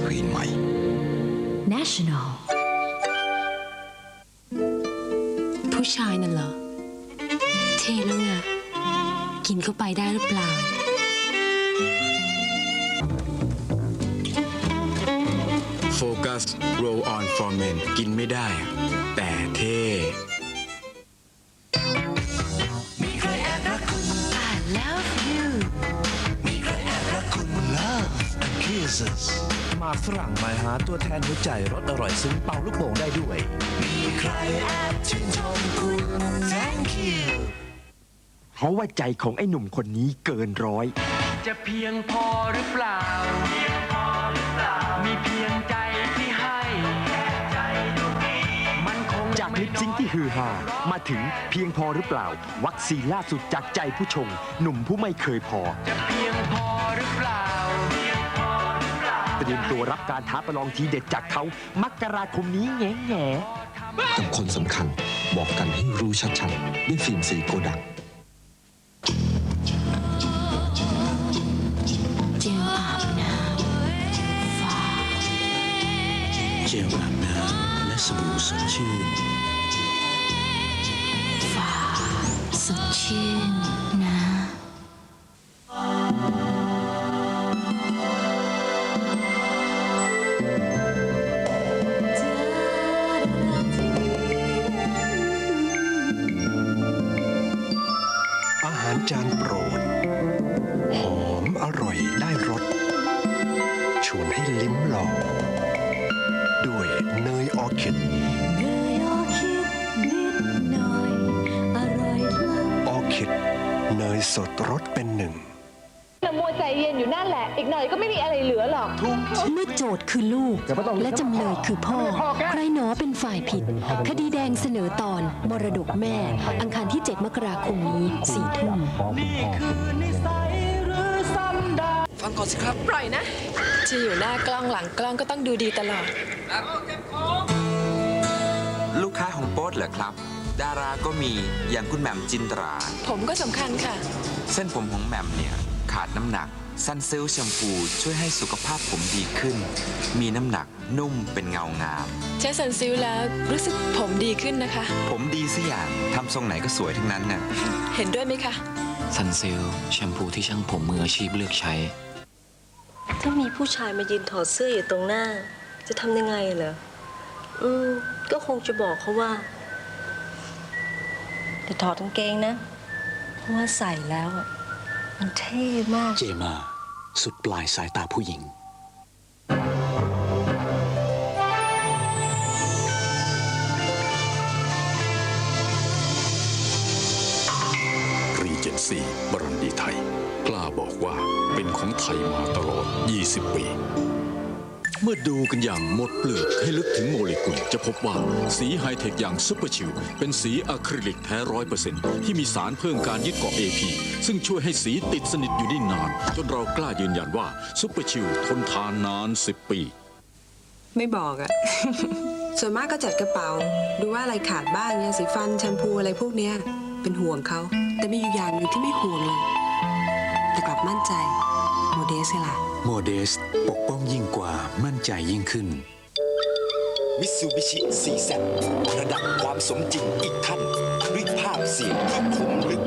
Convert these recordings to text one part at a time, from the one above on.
Ice Cream ใหม่ National ผู้ชายน่ะเหรอ เท่แล้วไงกินเข้าไปได้หรือเปล่า โฟกัส roll on for men กินไม่ได้ แต่เท่ห มากฝรั่งมาหาตัวแทนหัวใจรสอร่อยซึ้งเป่าลูกโป่งได้ด้วยเพราะว่าใจของไอ้หนุ่มคนนี้เกินร้อย จะเพียงพอหรือเปล่า มีเพียงใจที่ให้มันคงจากลิปซิงค์ที่ฮือฮามาถึงเพียงพอหรือเปล่า วัคซีนล่าสุดจากใจผู้ชงหนุ่มผู้ไม่เคยพอ จะเพียงพอหรือเปล่า เตรียมตัวรับการท้าประลองทีเด็ดจากเขามกราคมนี้แง่แง่กับคนสำคัญบอกกันให้รู้ชัดๆด้วยฟิล์มสีโกดักเจลอาบน้ำฟ้าเจลอาบน้ำและสบู่สดชื่นฟ้าสดชื่น คิดเนยออคิดนิดหน่อยอร่อยล้ำออร์คิด เนยสดรสเป็นหนึ่ง ละมัวใจเย็นอยู่นั่นแหละ อีกหน่อยก็ไม่มีอะไรเหลือหรอก เมื่อโจทย์คือลูก และจำเลยคือพ่อ ใครหนอเป็นฝ่ายผิด คดีแดงเสนอตอน มรดกแม่ อังคารที่ 7 มกราคมนี้สี่ทุ่ม ฟังก่อนสิครับ ปล่อยนะจะอยู่หน้ากล้องหลังกล้องก็ต้องดูดีตลอด เหรอครับ ดาราก็มีอย่างคุณแหม่มจินตรา ผมก็สำคัญค่ะ เส้นผมของแหม่มเนี่ย ขาดน้ำหนักซันซิลแชมพูช่วยให้สุขภาพผมดีขึ้น มีน้ำหนักนุ่มเป็นเงางาม ใช้ซันซิลแล้วรู้สึกผมดีขึ้นนะคะ ผมดีสิอย่างทำทรงไหนก็สวยทั้งนั้นน่ะ เห็นด้วยไหมคะ ซันซิลแชมพูที่ช่างผมมืออาชีพเลือกใช้ ถ้ามีผู้ชายมายืนถอดเสื้ออยู่ตรงหน้า จะทำยังไงเหรอ อืม ก็คงจะบอกเขาว่า แต่ถอดกางเกงนะ เพราะว่าใส่แล้วอะมันเท่มาก เจมา สุดปลายสายตาผู้หญิง รีเจนซีบรันดีไทย กล้าบอกว่าเป็นของไทยมาตลอด 20 ปี เมื่อดูกันอย่างหมดเปลือกให้ลึกถึงโมเลกุลจะพบว่าสีไฮเทคอย่างซุปเปอร์ชิลเป็นสีอะคริลิกแท้ร้อยเปอร์เซ็นต์ที่มีสารเพิ่มการยึดเกาะ AP ซึ่งช่วยให้สีติดสนิทอยู่ได้นาน จนเรากล้ายืนยันว่าซุปเปอร์ชิลทนทานนาน 10 ปี ไม่บอกอะ ส่วนมากก็จัดกระเป๋า ดูว่าอะไรขาดบ้างยาสีฟันแชมพูอะไรพวกเนี้ยเป็นห่วงเขา แต่มีอยู่อย่างหนึ่งที่ไม่ห่วงเลย แต่กลับมั่นใจ โมเดสล่ะ โมเดส ปกป้องยิ่งกว่ามั่นใจยิ่งขึ้น มิตซูบิชิซีแซระดับความสมจริงอีกขั้นด้วยภาพเสียงที่คมลึก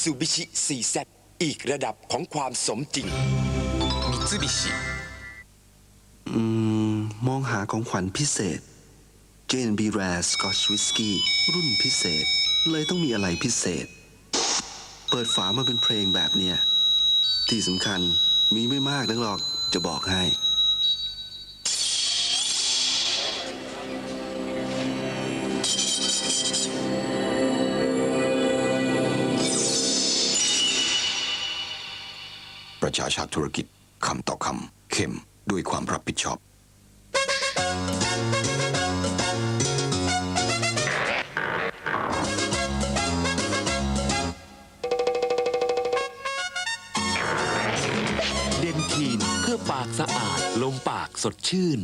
ซูบิชิซีแซอีกระดับของความสมจริง มิตซูบิชิ อืม มองหาของขวัญพิเศษ JNB Rare Scotch Whisky รุ่นพิเศษ เลยต้องมีอะไรพิเศษ เปิดฝามาเป็นเพลงแบบเนี้ย ที่สำคัญมีไม่มากนักหรอกจะบอกให้ ชาชากธุรกิจคำต่อคำเข้มด้วยความรับผิดชอบ เดนทีนเพื่อปากสะอาด ลมปากสดชื่น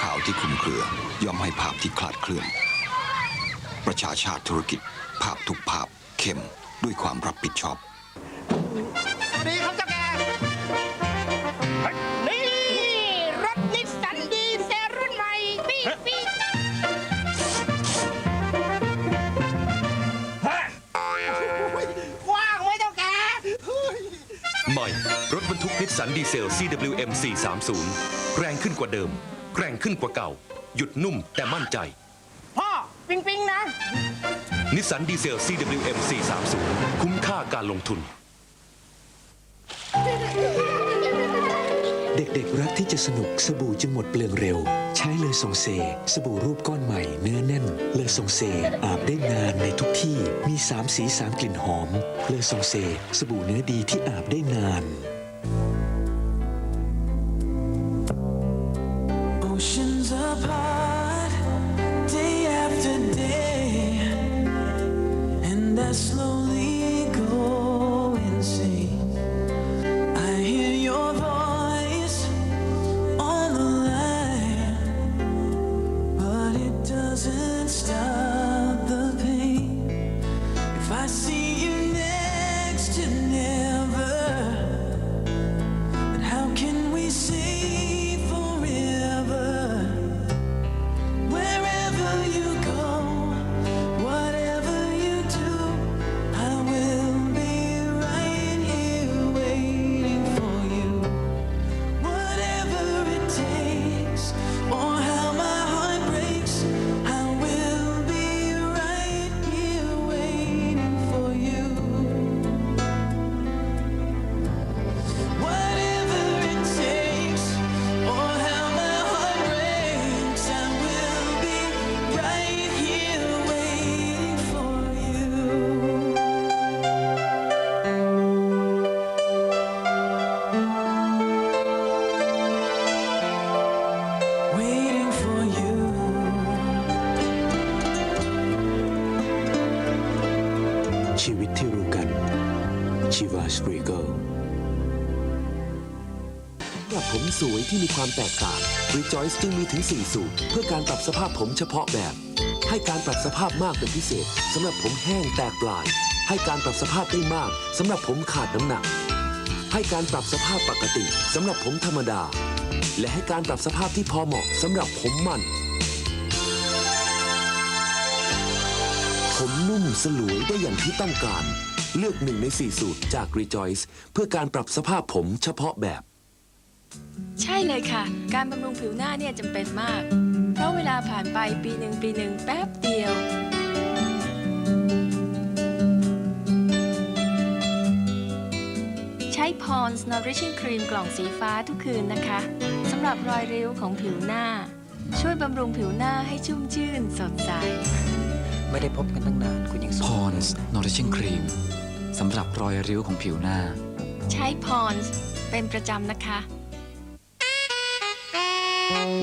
ข่าวที่คลุมเครือย่อมให้ภาพที่คลาดเคลื่อน ประชาชาติธุรกิจ ภาพทุกภาพเข้มด้วยความรับผิดชอบสวัสดีครับเจ้าแกนี่ รถนิสสันดีเซลรุ่นใหม่ปีปีกว้างไว้เจ้าแกใหม่ รถบรรทุกนิสสันดีเซล CWM 430 แรงขึ้นกว่าเดิม แรงขึ้นกว่าเก่า หยุดนุ่มแต่มั่นใจพ่อ ปิงปิงนะ นิสสันดีเซล CWM 430 คุ้มค่าการลงทุน เด็กๆ รักที่จะสนุกสบู่จึงหมดเปลืองเร็ว ใช้เลยทรงเซ สบู่รูปก้อนใหม่ เนื้อแน่น เลยทรงเซ อาบได้นานในทุกที่มีสามสีสามกลิ่นหอม เลยทรงเซ สบู่เนื้อดีที่อาบได้นาน ผมสวยที่มีความแตกต่าง Rejoice จึงมีถึง 4 สูตร เพื่อการปรับสภาพผมเฉพาะแบบ ให้การปรับสภาพมากเป็นพิเศษสำหรับผมแห้งแตกปลาย ให้การปรับสภาพได้มากสำหรับผมขาดน้ำหนัก ให้การปรับสภาพปกติสำหรับผมธรรมดา และให้การปรับสภาพที่พอเหมาะสำหรับผมมันผมนุ่มสลวยได้อย่างที่ต้องการ เลือกหนึ่งใน 4 สูตรจาก Rejoice เพื่อการปรับสภาพผมเฉพาะแบบ ใช่เลยค่ะ การบำรุงผิวหน้าเนี่ยจำเป็นมาก เพราะเวลาผ่านไปปีหนึ่งปีหนึ่งแป๊บเดียว ใช้ Pond's Nourishing Cream กล่องสีฟ้าทุกคืนนะคะสำหรับรอยริ้วของผิวหน้า ช่วยบำรุงผิวหน้าให้ชุ่มชื่นสดใส ไม่ได้พบกันตั้งนาน คุณยัง Pond's Nourishing Cream สำหรับรอยริ้วของผิวหน้า ใช้ Pond's เป็นประจำนะคะ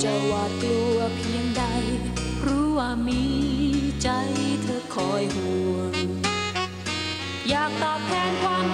จะหวาดกลัวเพียงใด รู้ว่ามีใจเธอคอยห่วง อยากตอบแทนความ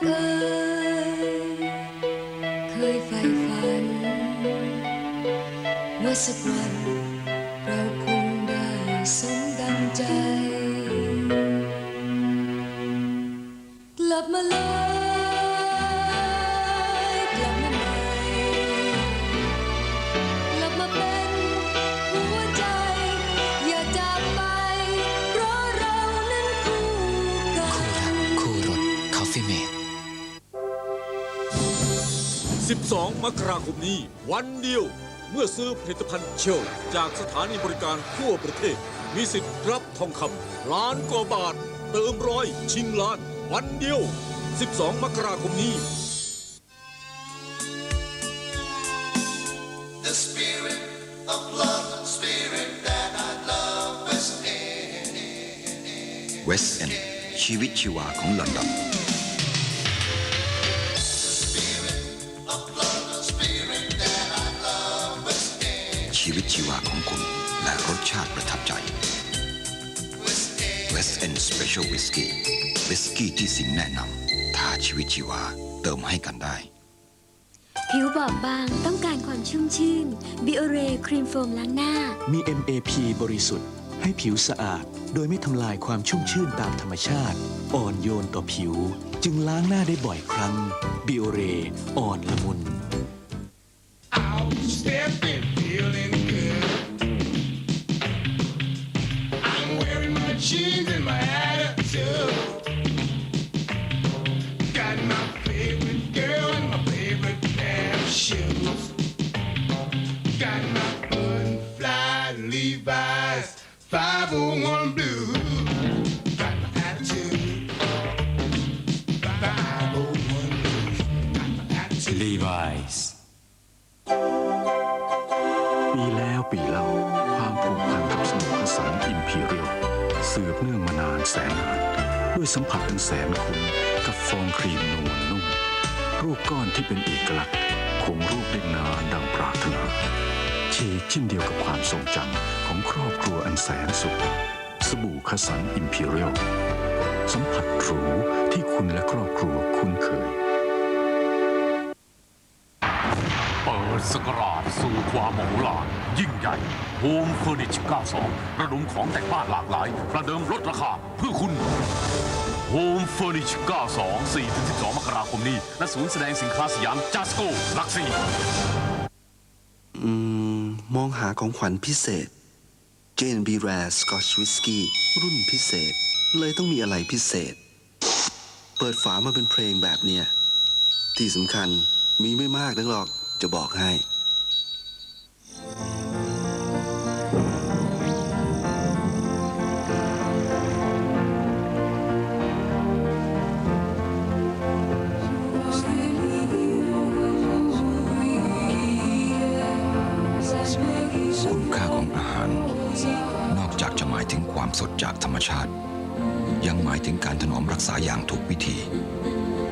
ความรักเอ่ยเคยใฝ่ฝัน ว่าสักวันเราคงได้สมดังใจ 12 มกราคมนี้ วันเดียว เมื่อซื้อผลิตภัณฑ์เชล จากสถานีบริการทั่วประเทศ มีสิทธิ์รับทองคำล้านกว่าบาท เติมร้อย ชิงล้าน วันเดียว 12 มกราคมนี้ West n West End ชีวิตชีวาของลอนดอน ชีวิตชีวาของคุณ และรสชาติประทับใจ West End Special Whisky วิสกี้ที่สิงแนะนำถ้าชีวิตชีวาเติมให้กันได้ ผิวบอบบางต้องการความชุ่มชื่นบิโอเรครีมโฟมล้างหน้า มี MAP บริสุทธิ์ ให้ผิวสะอาด โดยไม่ทำลายความชุ่มชื่นตามธรรมชาติ อ่อนโยนต่อผิว จึงล้างหน้าได้บ่อยครั้งบิโอเรอ่อนละมุน Levi's ปีแล้วปีเล่าความผูกพันกับสมุทรสารอิมพีเรียลสืบเนื่องมานานแสนนาน ด้วยสัมผัสอันแสนคุ้นกับฟองครีมนวลนุ่ม รูปก้อนที่เป็นเอกลักษณ์คงรูปได้นานดังปรารถนาฉีเช่นเดียวกับความทรงจำของครอบครัวอันแสนสุข สบู่คสันอิมพีเรียลสัมผัสหรูที่คุณและครอบครัวคุ้นเคย ดสกราชสู่ความโหฬารยิ่งใหญ่โฮมเฟอร์นิช92 ระดมของแต่งบ้านหลากหลาย ประเดิมลดราคาเพื่อคุณโฮมเฟอร์นิช92 4-12 มกราคมนี้ ณ ศูนย์แสดงสินค้าสยามจัสโกลักซี่อืม มองหาของขวัญพิเศษ J&B Rare Scotch Whisky รุ่นพิเศษ เลยต้องมีอะไรพิเศษ เปิดฝามาเป็นเพลงแบบเนี้ย ที่สำคัญมีไม่มากนักหรอก จะบอกให้ คุณค่าของอาหาร นอกจากจะหมายถึงความสดจากธรรมชาติ ยังหมายถึงการถนอมรักษาอย่างถูกวิธี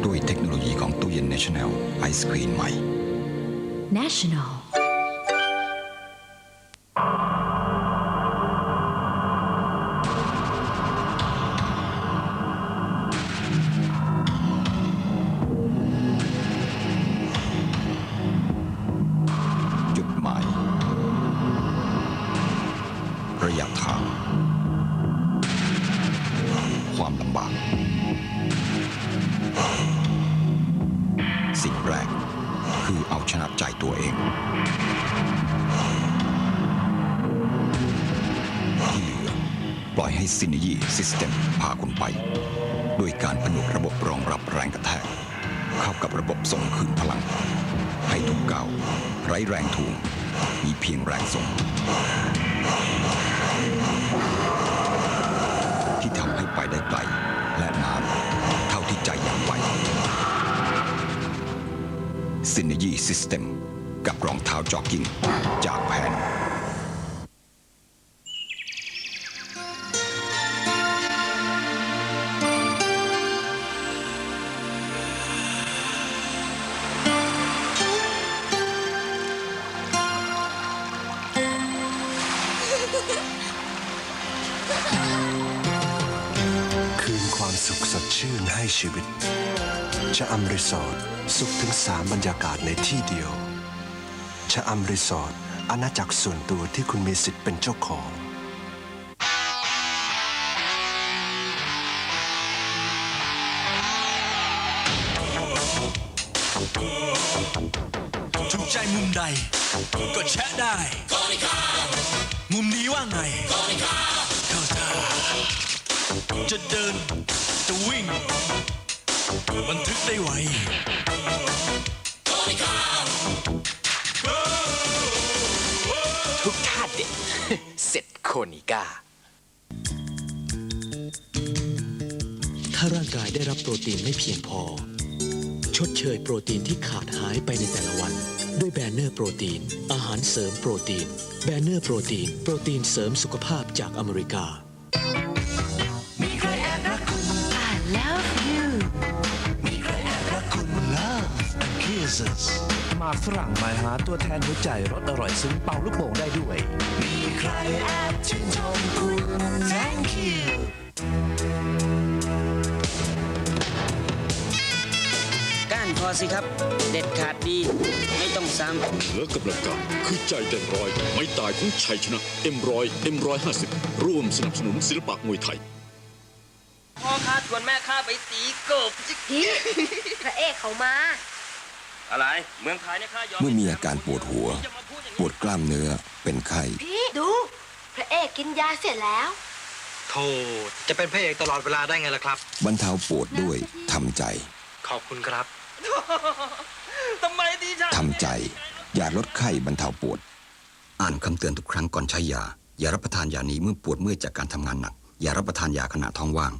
ด้วยเทคโนโลยีของตู้เย็น National Ice Cream ใหม่ National ปล่อยให้ซินยีซิสเต็มพาคุณไป ด้วยการผนวกระบบรองรับแรงกระแทก เข้ากับระบบส่งคืนพลัง ให้ทุกเก้าไร้แรงถ่วงมีเพียงแรงส่ง ที่ทำให้ไปได้ไกลและนานเท่าที่ใจอยากไป Synergy System กับรองเท้าจอกกิ้งจากแพน ให้ชีวิต ชะอำรีสอร์ทสุขถึงสามบรรยากาศในที่เดียว ชะอำรีสอร์ทอาณาจักรส่วนตัวที่คุณมีสิทธิ์เป็นเจ้าของถูกใจมุมใด ก็แชะได้ มุมนี้ว่าไง บันทึกได้ไวทุกท่าเด็ด เสร็จโคนิก้า ถ้าร่างกายได้รับโปรตีนไม่เพียงพอ ชดเชยโปรตีนที่ขาดหายไปในแต่ละวัน ด้วยแบนเนอร์โปรตีน อาหารเสริมโปรตีน แบนเนอร์โปรตีน โปรตีนเสริมสุขภาพจากอเมริกา Jesus หมากฝรั่งหมายหาตัวแทนหัวใจรสอร่อยซึ้งเป่าลูกโป่งได้ด้วย มีใครแอบชื่นชมคุณ Thank you ก้านคอสิครับ เด็ดขาดดี ไม่ต้องซ้ำเหนือกับประกาศคือใจเต็มร้อยไม่ตายของชัยชนะเอ็มร้อยเอ็มร้อยห้าสิบร่วมสนับสนุนศิลปะมวยไทยพ่อข้าชวนแม่ข้าไปตีกบพระเอกเขามา อะไรเมืองไทยเนี่ยข้ายอมเมื่อมีอาการปวดหัว ปวดกล้ามเนื้อเป็นไข้ พี่ดู พระเอกกินยาเสร็จแล้ว โธ่จะเป็นพระเอกตลอดเวลาได้ไงล่ะครับ บรรเทาปวดด้วยทำใจขอบคุณครับทำไมดีจังทำใจยาลดไข้บรรเทาปวด อ่านคำเตือนทุกครั้งก่อนใช้ยา อย่ารับประทานยานี้เมื่อปวดเมื่อยจากการทำงานหนัก อย่ารับประทานยาขณะท้องว่าง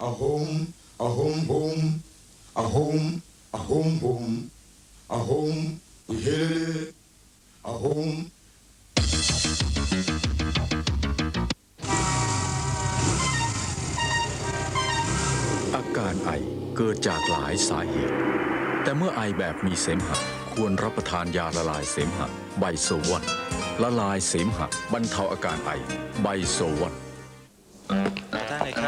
A home, a home, home, a home, a home, home, a home, yeah, a home. อาการไอเกิดจากหลายสาเหตุ แต่เมื่อไอแบบมีเสมหะ ควรรับประทานยาละลายเสมหะ ไบโซวันละลายเสมหะบรรเทาอาการไอ ไบโซวันได้เลยครับ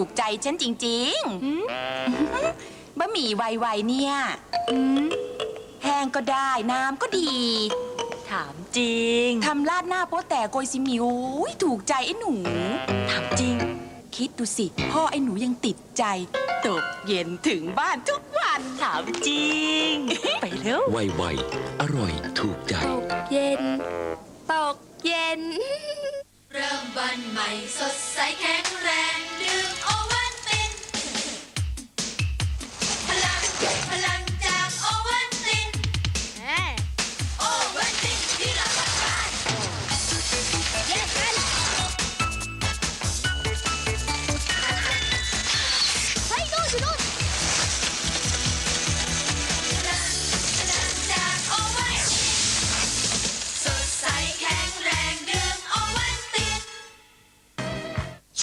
ถูกใจฉันจริงๆบะหมี่ไวๆเนี่ยแห้งก็ได้น้ำก็ดี ถามจริง ทำราดหน้าโป๊แต่โกยซิมิโอ้ยถูกใจไอ้หนู ถามจริง คิดดูสิ พ่อไอ้หนูยังติดใจ ตกเย็นถึงบ้านทุกวัน ถามจริง ไปเร็วไวๆอร่อยถูกใจเย็น ตกเย็น เริ่มวันใหม่สดใสแข็งแรงดื่มโอวันตินพลังพลัง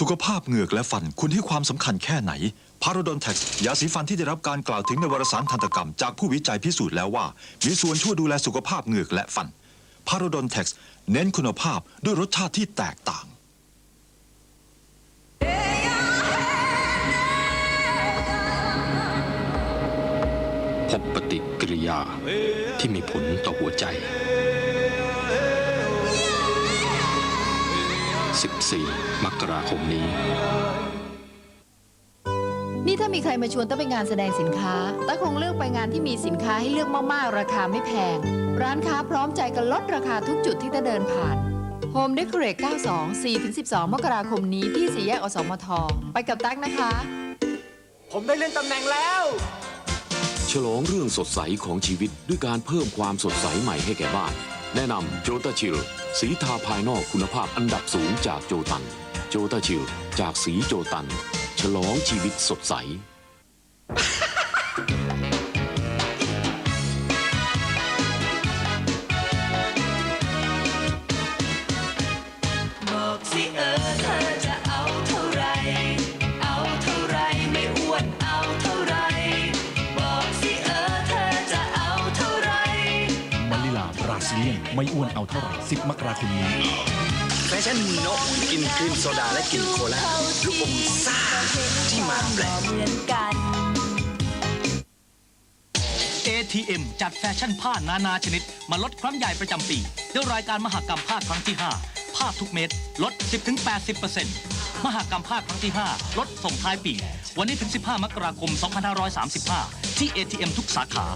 สุขภาพเหงือกและฟันคุณให้ความสำคัญแค่ไหนพาราดอนแท็กยาสีฟันที่ได้รับการกล่าวถึงในวารสารทันตกรรม จากผู้วิจัยพิสูจน์แล้วว่า มีส่วนช่วยดูแลสุขภาพเหงือกและฟันพาราดอนแท็กเน้นคุณภาพด้วยรสชาติที่แตกต่าง พบปฏิกิริยาที่มีผลต่อหัวใจ 14 มกราคมนี้ นี่ถ้ามีใครมาชวนต้องไปงานแสดงสินค้าต้าคงเลือกไปงานที่มีสินค้าให้เลือกมากๆ ราคาไม่แพง ร้านค้าพร้อมใจกันลดราคาทุกจุดที่ต้าเดินผ่าน Home Decorate 92 4-12 มกราคมนี้ที่สี่แยกอสมท ไปกับตั๊กนะคะ ผมได้เล่นตำแหน่งแล้ว ฉลองเรื่องสดใสของชีวิตด้วยการเพิ่มความสดใสใหม่ให้แก่บ้าน แนะนำโจตาชิล สีทาภายนอกคุณภาพอันดับสูงจากโจตัน โจตาชิล จากสีโจตัน ฉลองชีวิตสดใส ไม่อ้วนเอาเท่าไหร่ 10 มกราคมนี้ แฟชั่นโนกินครีมโซดาและกินโคลาลูกอมซ่าที่มาแปลก เหมือนกัน ATM จัดแฟชั่นผ้านานาชนิด มาลดครั้งใหญ่ประจำปีด้วยรายการมหกรรมผ้าครั้งที่ 5 ผ้าทุกเม็ดลด 10-80%มหกรรมผ้าครั้งที่ 5 ลดส่งท้ายปี วันนี้ถึง 15 มกราคม 2535 ที่ ATM ทุกสาขา